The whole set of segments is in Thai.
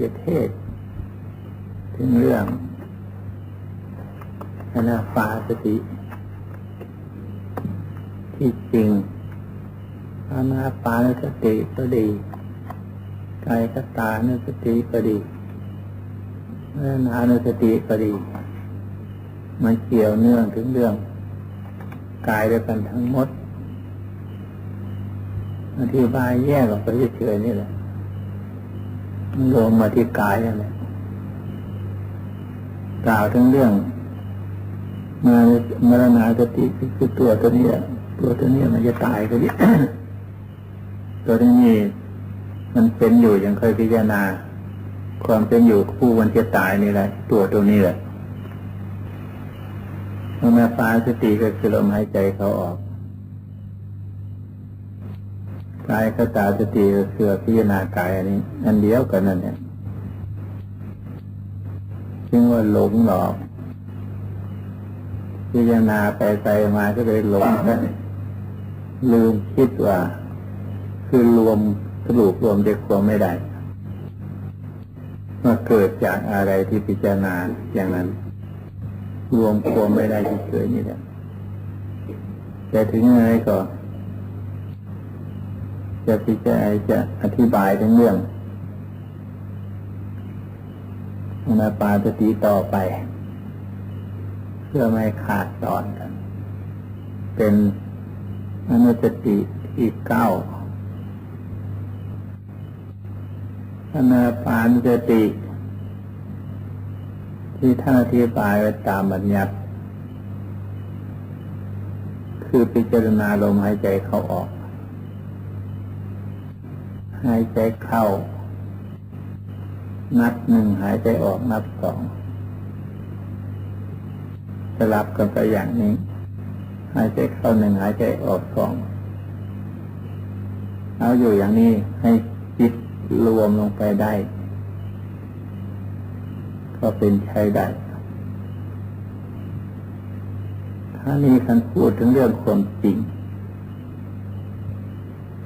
จะเทศ ถึงเรื่องอนาฟาสติ ที่จริงอนาปานสติก็ดีกายคตานุสติก็ดีเวนานุสติก็ดี มันเกี่ยวเนื่องถึงเรื่องกายด้วยกันทั้งหมดอธิบายแยกออกไปเฉยๆนี่แหละ มันรวมมาที่กายนั่นแหละกล่าวถึงเรื่องมรมรณาสติคือตัวตัวนี้ตัวตัวนี้มันจะตายก็ดีตัวนี้มันเป็นอยู่อย่างเคยพิจารณา ความเป็นอยู่ผู้วันจะตายนี่แหละตัวตัวนี้แหละเมื่อฟ้าสติก็คือลมหายใจเขาออก กายก็ตาสติก็คือพิจารณากายอันนี้ อันเดียวกันนั่นเนี่ยจึงว่าหลงหลอก พิจารณาไปไปมาก็เลยหลงไปลืมคิดว่า คือรวมสรุปรวมเด็กควมไม่ได้ว่าเกิดจากอะไรที่พิจารณาอย่างนั้น รวมความไม่ได้ที่เกิดนี่แหละแต่ถึงยังไงก็ จะพิจารณาจะอธิบายทั้งเรื่องอนาปาสติต่อไป เพื่อไม่ขาดตอนกัน เป็นอนุสติที่เก้าอนาปานสติ ที่ท่านอธิบายไว้ตามบัญญัติ คือพิจารณาลมหายใจเข้าออก หายใจเข้า นับหนึ่งหายใจออกนับสองสลับกันไปอย่างนี้ หายใจเข้าหนึ่งหายใจออกสองเอาอยู่อย่างนี้ให้จิตรวมลงไปได้ ก็เป็นใช้ได้ถ้านี้ท่านพูดถึงเรื่องความจริง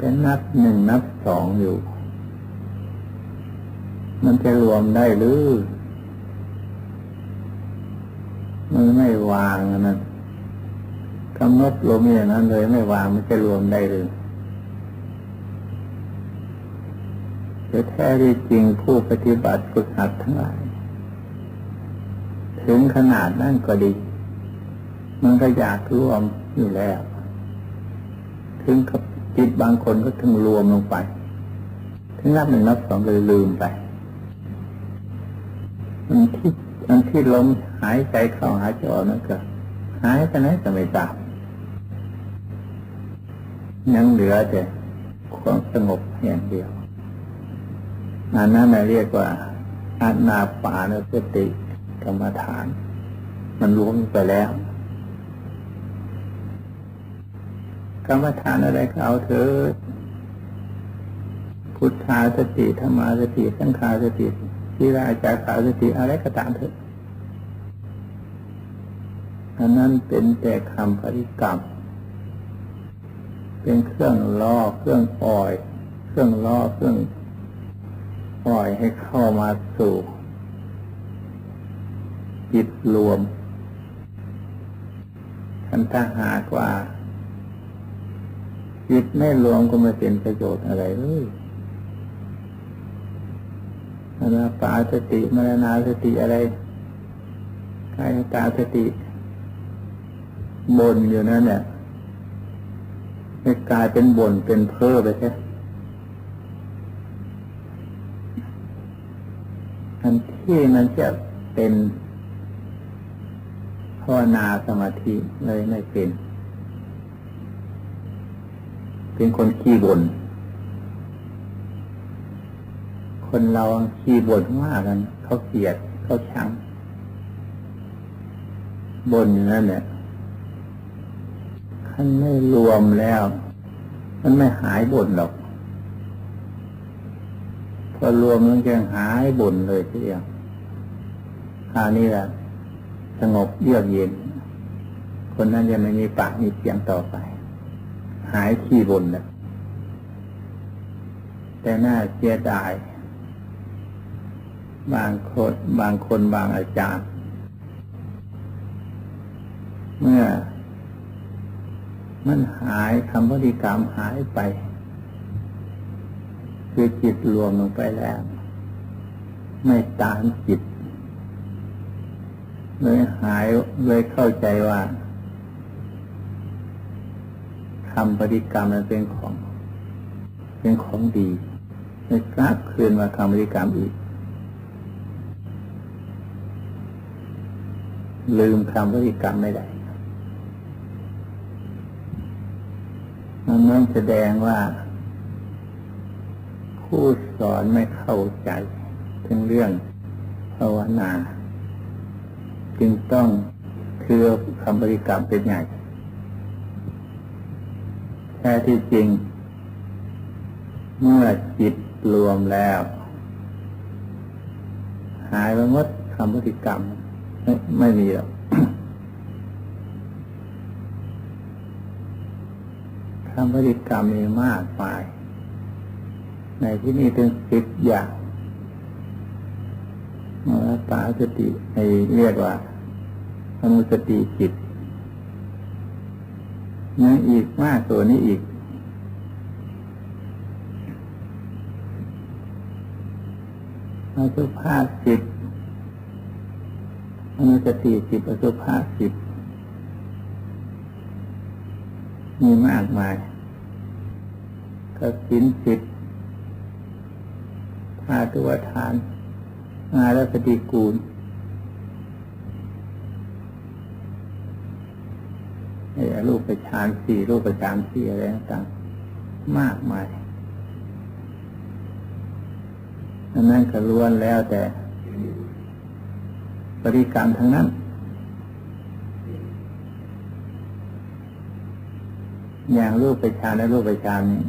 เป็นับหนึ่งนับสองอยู่ มันจะรวมได้หรือมันไม่วางนนั้นกำหนดลมอย่างนั้นเลยไม่วางมันจะรวมได้หรือแต่แท้ที่จริงผู้ปฏิบัติฝึกหัดทั้งหลายถึงขนาดนั้นก็ดี มันก็อยากรวมอยู่แล้ว ถึงกับ จิตบางคนก็ถึงรวมลงไปถึงนับหนึ่งนับสองเลยลืมไปมันที่มันที่ลมหายใจเข้าหายใจออกนั่นก็หายไปไหนก็ไม่ทราบยังเหลือแต่ความสงบอย่างเดียวอันนั้นเรียกว่าอานาปานสติกรรมฐาน มันรวมไปแล้ว กรรมฐานอะไรก็เอาเถอะพุทธาสติธรรมาสติสังขาสติที่ราจาขาสติอะไรก็ตามเถอะอันนั้นเป็นแต่คำปริกรรม เป็นเครื่องล่อเครื่องปล่อย เครื่องล่อเครื่องปล่อยให้เข้ามาสู่จิตรวมทันถ้าหากว่า จิตไม่รวมก็ไม่เป็นประโยชน์อะไรเลยอนาปาสติมรณาสติอะไรกายตาสติบนอยู่นั่นเนี่ยไม่กลายเป็นบนเป็นเพ้อไปใช่อันที่มันจะเป็นภาวนาสมาธิเลยไม่เป็น เป็นคนขี้บน่นคนเราขี้บ่นมากกันเขาเกลียดเขาชังบ่นอยู่นั่นเนี่ยท่านไม่รวมแล้ว มันไม่หายบ่นหรอก พอรวมมันจะหายบ่นเลยทีเดียวคราวนี้แหละสงบเยือกเย็น คนนั้นจะไม่มีปากมีเสียงต่อไป หายขี้บ่นแล้วแต่น่าเสียดาย บางคนบางคนบางอาจารย์ เมื่อ มันหายคำบริกรรมหายไป คือจิตรวมลงไปแล้ว ไม่ตามจิตเลยหายเลยเข้าใจว่า คำปฏิกรรมมันเป็นของ เป็นของดีเลยกลับคืนมาคำปฏิกรรมอีก ลืมคำปฏิกรรมไม่ได้มันนั่นแสดงว่า ผู้สอนไม่เข้าใจ ถึงเรื่องภาวนา จึงต้องเคือคำบริกรรมเป็นใหญ่ แท้ที่จริง เมื่อจิตรวมแล้ว หายไปหมดคำบริกรรม ไม่ไม่มีหรอกคำบริกรรมมีมากมาย ในที่นี้เป็นสิบอย่างมรตาสติในเรียกว่าอนุสติจิต ยังอีกมากตัวนี้อีก อสุภาสิบอนุสติสิบอสุภาสิบมีมากมายกสินสิบธาตุวทานอาและปฏิกูลไอ้ รูปปชานสี่รูปปชานสี่อะไรต่างๆมากมายอันนั้นก็ล้วนแล้วแต่บริกรรมทั้งนั้น อย่างรูปปชานและรูปประชานนี้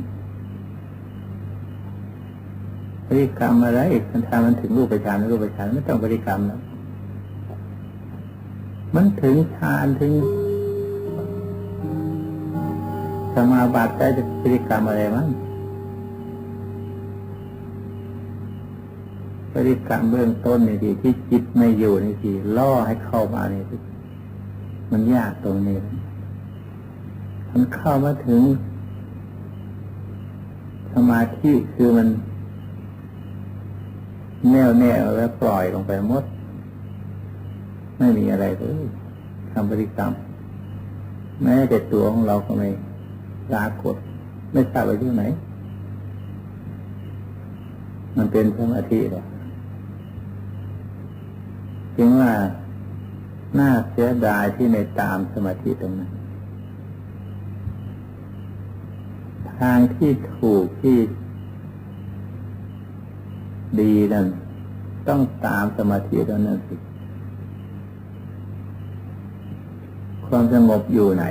บริกรรมอะไรมันทำมันถึงรูปฌานรูปฌานไม่ต้องบริกรรมแล้วมันถึงฌานถึง สมาบัติได้จะบริกรรมอะไรมั้งบริกรรมเบื้องต้นนี่ทีที่จิตไม่อยู่นี่ทีล่อให้เข้ามานี่ทีมันยากตรงนี้มันเข้ามาถึง สมาธิคือมัน แน่วแน่แล้วปล่อยลงไปหมด ไม่มีอะไรเลยทำบริกรรมแม้แต่ตัวของเราก็ไม่ ปรากฏ ไม่ทราบไปที่ไหน มันเป็นสมาธิหรอจึงว่าน่าเสียดายที่ในตามสมาธิตรงนั้น ทางที่ถูกที่ดีนั่นต้องตามสมาธิตรงนั้นสิ ความสงบอยู่ไหน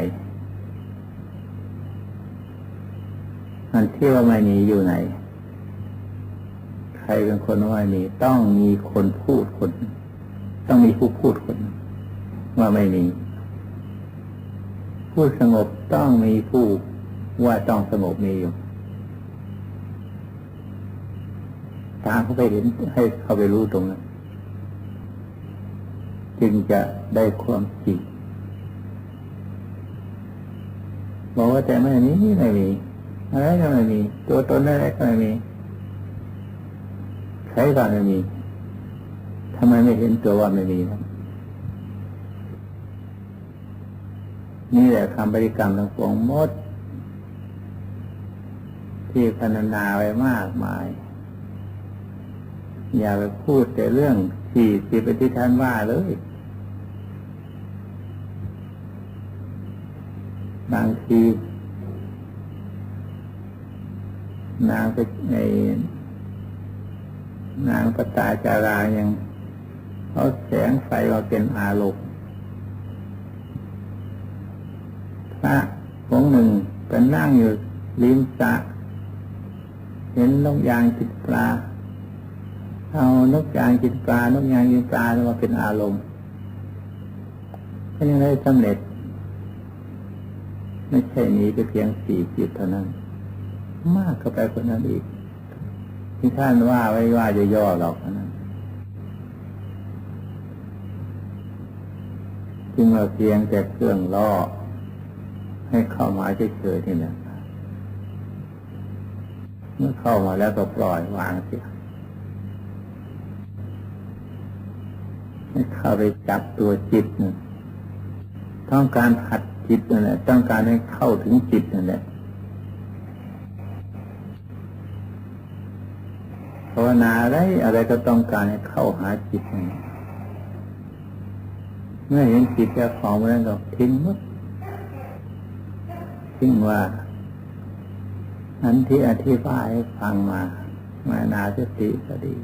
อันที่ว่าไม่มีอยู่ไหน ใครเป็นคนว่ามี ต้องมีคนพูดคน ต้องมีผู้พูดคน ว่าไม่มี ผู้สงบต้องมีผู้ว่าต้องสงบมีอยู่ตาเขาไปเห็นให้เขาไปรู้ตรงนั้นจึงจะได้ความจริงบอกว่าแต่ไม่มีไม่มี อะไรก็ไม่มี ตัวตนอะไรก็ไม่มีใครก็ไม่มีทำไมไม่เห็นตัวว่าไม่มีนะนี่แหละคำบริกรรมทั้งปวงมด ที่พรรณนาไว้มากมาย อย่าไปพูดแต่เรื่องสี่สิบปฏิทานว่าเลย บางที นางไปในนางปตาจารายังเขาแสงไฟมาเป็นอารมณ์พระองค์หนึ่งเป็นนั่งอยู่ริมสระเห็นลงยางติดปลา เอานกยางกินปลานกยางกินปลามาเป็นอารมณ์ก็ยังได้สำเร็จ ไม่ใช่นี้ก็เพียงสี่จิตเท่านั้น มากก็ไปคนนั้นอีกที่ท่านว่าไว้ว่าจะย่อหรอกนะจึงเราเพียงแต่เครื่องล่อ ให้เข้ามาเฉยๆนี่แหละเมื่อเข้ามาแล้วก็ปล่อยวางเสียให้เข้าไปจับตัวจิตต้องการหัดจิตนั่นแหละต้องการให้เข้าถึงจิตนั่นแหละ ภาวนาอะไรอะไรก็ต้องการให้เข้าหาจิตเมื่อเห็นจิตเจ้าของมันก็ทิ้งมดทิ้งว่าอันที่อธิบายให้ฟังมามานาสติก็ดี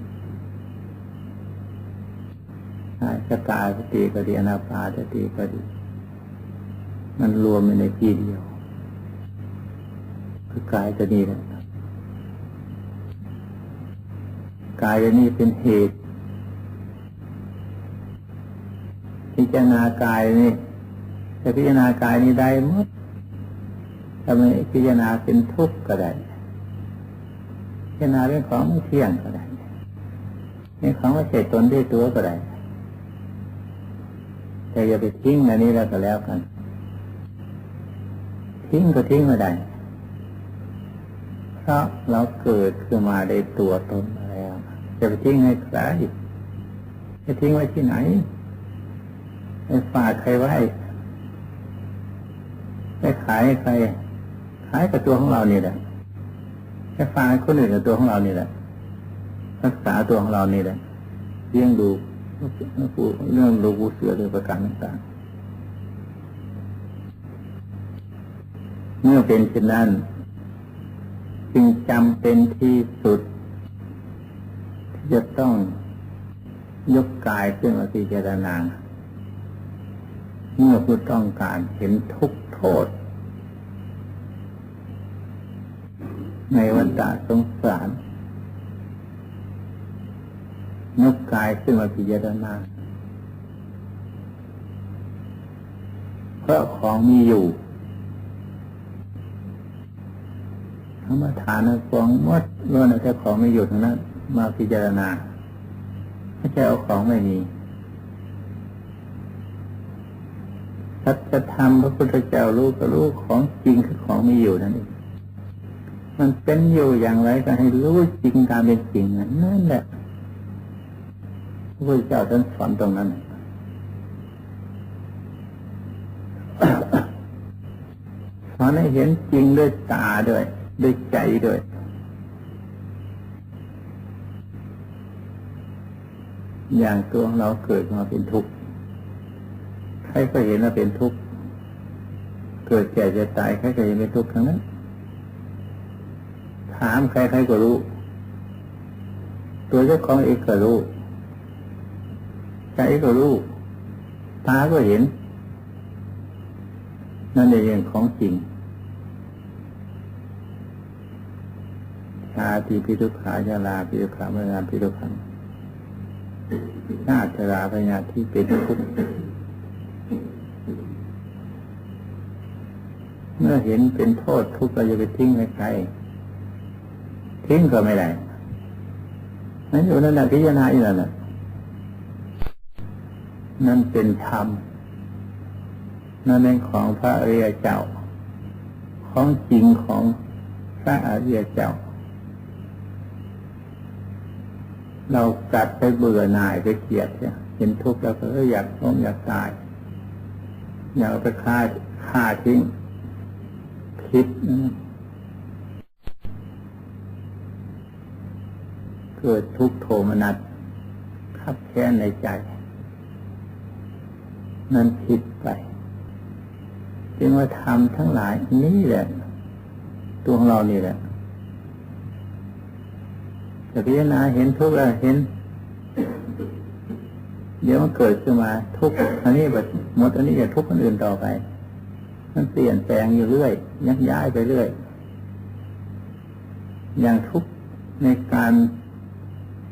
กาสกายสติก็ดีอนาปาสติก็ดี มันรวมในที่เดียว คือกายจะนี่แหละ กายนี่เป็นเหตุพิจารณากายนี่จะพิจารณากายนี้ได้หมดทำไมพิจารณาเป็นทุกข์ก็ได้พิจารณาเรื่องของไม่เที่ยงก็ได้เรื่องของไม่ใช่ตนด้วยตัวก็ได้แต่อย่าไปทิ้งอันนี้แล้วก็แล้วกัน ทิ้งก็ทิ้งไม่ได้เพราะเราเกิดขึ้นมาได้ตัวตน จะไปทิ้งให้ใครจะทิ้งไว้ที่ไหนไปฝากใครไว้ไปขายใครขายกับตัวของเรานี่แหละไปฝากคนอื่นกับตัวของเรานี่แหละรักษาตัวของเรานี่แหละเลี้ยงดูเรื่องดูเสือโดยประการต่างๆเมื่อเป็นเช่นนั้นจึงจำเป็นที่สุด จะต้องยกกายขึ้นมาพิจารณาเมื่อผู้ต้องการเห็นทุกโทษ ในวันตาสงสารยกกายขึ้นมาพิจารณาเพราะของมีอยู่ธรรมฐานฟองมดล้วนแต่ของไม่อยู่ทั้งนั้น มาพิจารณาไม่ใช่เอาของไม่มีสัจธรรมพระพุทธเจ้ารู้ก็รู้ของจริงคือของมีอยู่นั่นเองมันเป็นอยู่อย่างไรก็ให้รู้จริงตามเป็นจริงนั่นแหละพระพุทธเจ้าท่านสอนตรงนั้นสอนให้เห็นจริงด้วยตาด้วยด้วยใจด้วย อย่างตัวเราเกิดมาเป็นทุกข์ใครก็เห็นว่าเป็นทุกข์เกิดแก่จะตายใครก็เห็นเป็นทุกข์ทั้งนั้น ถามใครใครก็รู้ ตัวเจ้าของเองก็รู้ใจก็รู้ตาก็เห็น นั่นเองของจริงชาติพิทุขายาลาพิทุขามื่องานพิทุขัง ชาติชราพญาที่เป็นทุกข์เมื่อเห็นเป็นโทษทุกข์เราจะไปทิ้งให้ใครทิ้งก็ไม่ได้นั่นอยู่นั่นแหละพิจารณาอยู่นั่นแหละนั่นเป็นธรรมนั่นเป็นของพระอริยเจ้า ของจริงของพระอริยเจ้า เรากัดไปเบื่อหน่ายไปเกลียดเนี่ยเห็นทุกข์แล้วก็อยากล้มอยากตายอยากไปฆ่าฆ่าทิ้งคิดเกิดทุกขโทมนัสขับแค้นในใจ นั้นผิดไปจึงว่าทำทั้งหลายนี่แหละ ตัวของเรานี่แหละ แต่พิจารณาเห็นทุกข์แล้วเห็น เดี๋ยวมันเกิดขึ้นมาทุกข์อันนี้แบบหมดอันนี้จะทุกข์คนอื่นต่อไป มันเปลี่ยนแปลงอยู่เรื่อยยักย้ายไปเรื่อย อย่างทุกข์ในการ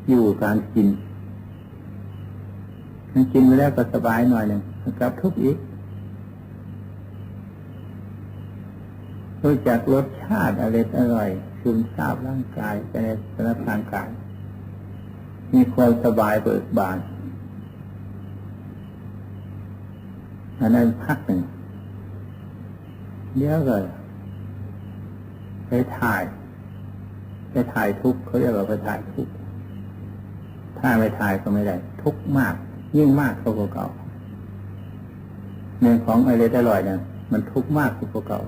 อยู่การกินมันกินไปแล้วก็สบายหน่อยหนึ่งกลับทุกข์อีกรู้จักรสชาติอะไรอร่อย ซึมซาบร่างกายไปในสารพางกาย มีความสบายเบิกบานอันนั้นพักหนึ่งเดี๋ยวก็ไปถ่าย ไปถ่ายทุกเขาเรียกว่าไปถ่ายทุกถ้าไม่ถ่ายก็ไม่ได้ ทุกมาก ยิ่งมากเท่าเก่าเนื่องของอะไรอร่อยเนี่ยมันทุกมากกว่าเก่า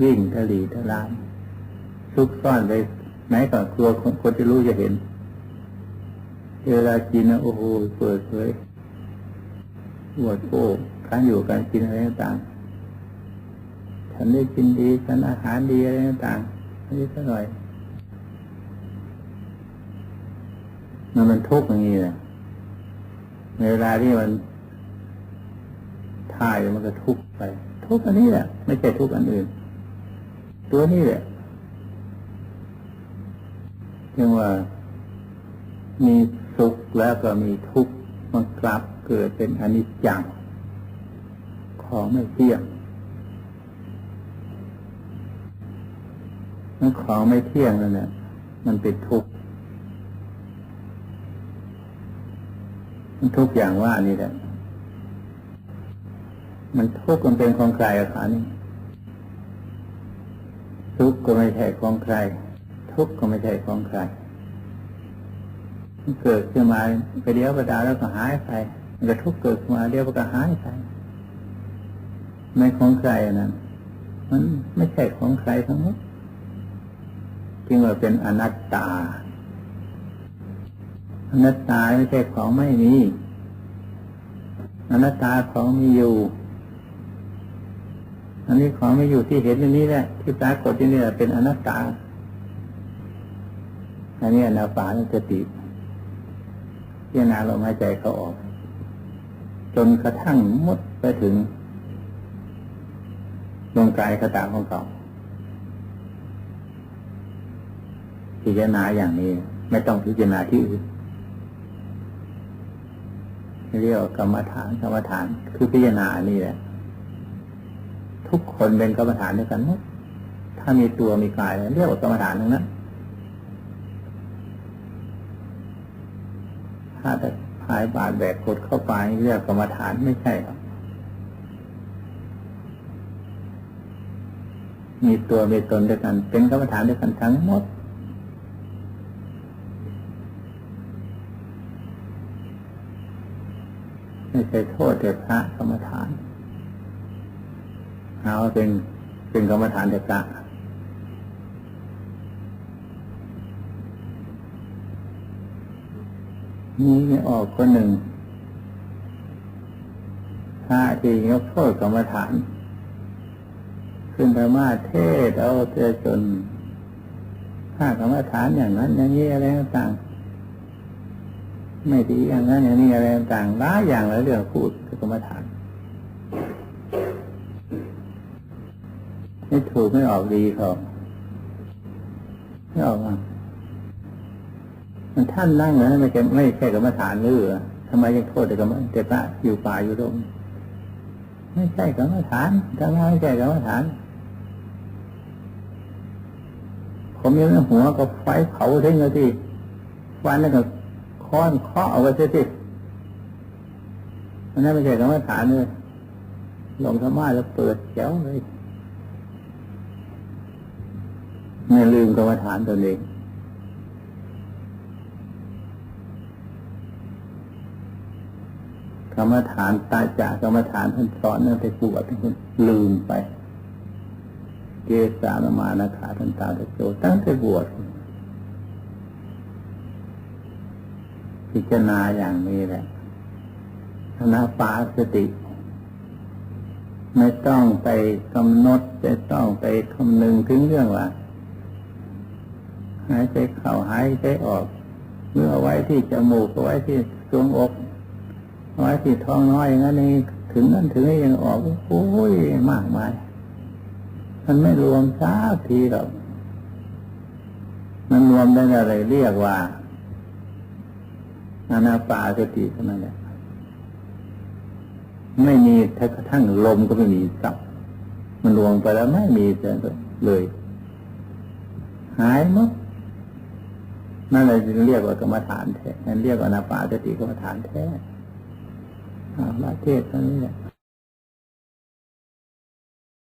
วิ่งทะลีทะลานซุกซ่อนไปไหนก่อนกลัวคนจะรู้จะเห็นเวลากินนะโอ้โหเปิดเผยปวดโอ้การอยู่การกินอะไรต่างฉันได้กินดีฉันอาหารดีอะไรต่างๆนนี้สักหน่อยมันมันทุกข์อย่างนี้นะในเวลาที่มันท่ายมันก็ทุกข์ไป ทุกข์อันนี้แหละไม่ใช่ทุกข์อันอื่น ตัวนี้แหละยังว่า มีสุขแล้วก็มีทุกข์มันกลับเกิดเป็นอนิจจังของไม่เที่ยงมันของไม่เที่ยงนั่นแหละมันเป็นทุกข์มันทุกอย่างว่านี่แหละ มันทุกข์มันเป็นของใครอะคะนี่ ทุกข์ก็ไม่ใช่ของใคร ทุกข์ก็ไม่ใช่ของใครเกิดขึ้นมาไปเดียวประดาแล้วก็หายไปมันก็ทุกข์เกิดขึ้นมาเดียวก็หายไปไม่ของใครนั้นมันไม่ใช่ของใครทั้งหมดจึงว่าเป็นอนัตตา อนัตตาไม่ใช่ของไม่มี อนัตตาของมีอยู่ อันนี้ของไม่อยู่ที่เห็นอย่างนี้แหละที่ปรากฏที่นี่แหละเป็นอนัตตาอันนี้อนาปานสติพิจารณาลมหายใจเขาออก จนกระทั่งมุดไปถึงดวงกายกระตาของเขาพิจารณาอย่างนี้ ไม่ต้องพิจารณาที่อื่นเรียกว่ากรรมฐานกรรมฐานคือพิจารณาอันนี้แหละ ทุกคนเป็นกรรมฐานด้วยกันหมดถ้ามีตัวมีกายเรียกว่ากรรมฐานทั้งนั้นถ้าแต่พายบาดแบกกดเข้าไปเรียกกรรมฐานไม่ใช่หรอกมีตัวมีตนด้วยกัน เป็นกรรมฐานด้วยกันทั้งหมดไม่ใช่โทษแต่พระกรรมฐาน เอาเป็นเป็นกรรมฐานแต่พระนี่ไม่ออกคนหนึ่งพระที่ยกโทษกรรมฐาน ขึ้นธรรมาเทศเอาเจจนถ้ากรรมฐานอย่างนั้น อย่างนี้อะไรต่างไม่ดีอย่างนั้นอย่างนี้อะไรต่างหลายอย่างหลายเรื่องพูดกรรมฐาน ไม่ถูกไม่ออกดีเขาไม่ออกมามันท่านนั่งนะไม่ใช่ไม่ใช่กรรมฐานหรือทำไมยังโทษแต่กรรมแต่พระอยู่ป่าอยู่ตรงไม่ใช่กรรมฐานทำไมไม่ใช่กรรมฐานผมยังหัวก็ไฟเผาทิ้งเลยที่ฟันแล้วก็ค้อนเคาะเอาไว้เสียที่มันนั่นไม่ใช่กรรมฐานเลยลงธรรมะแล้วเปิดแจ๋วเลย ไม่ลืมกรรมฐานตัวเองกรรมฐานตาจากกรรมฐานท่านสอนนี่ยไปปวดท่านลืมไป เกสามานาขาทันตาตะโจตั้งแต่บวชพิจารณาอย่างนี้แหละธนาปาสติ ไม่ต้องไปกำหนดไม่ต้องไปคำนึงถึงเรื่องว่า หายใจเข้าหายใจออกเมื่อไว้ที่จมูกไว้ที่ทรวงอกไว้ที่ท้องน้อยอย่างนั้นนี่ถึงนั้นถึงนี้ยังออกโอ้ยมากมาย มันไม่รวมสักทีหรอกมันรวมได้อะไรเรียกว่าอานาปาสติเท่านั้นแหละไม่มีแท้กระทั่งลมก็ไม่มีสับมันรวมไปแล้วไม่มีเลย หายหมด นั่นเลยเรียกว่ากรรมฐานแท้นั่นเรียกว่านาปาสติกรรมฐานแท้อามาเทศนั่นี้แหละ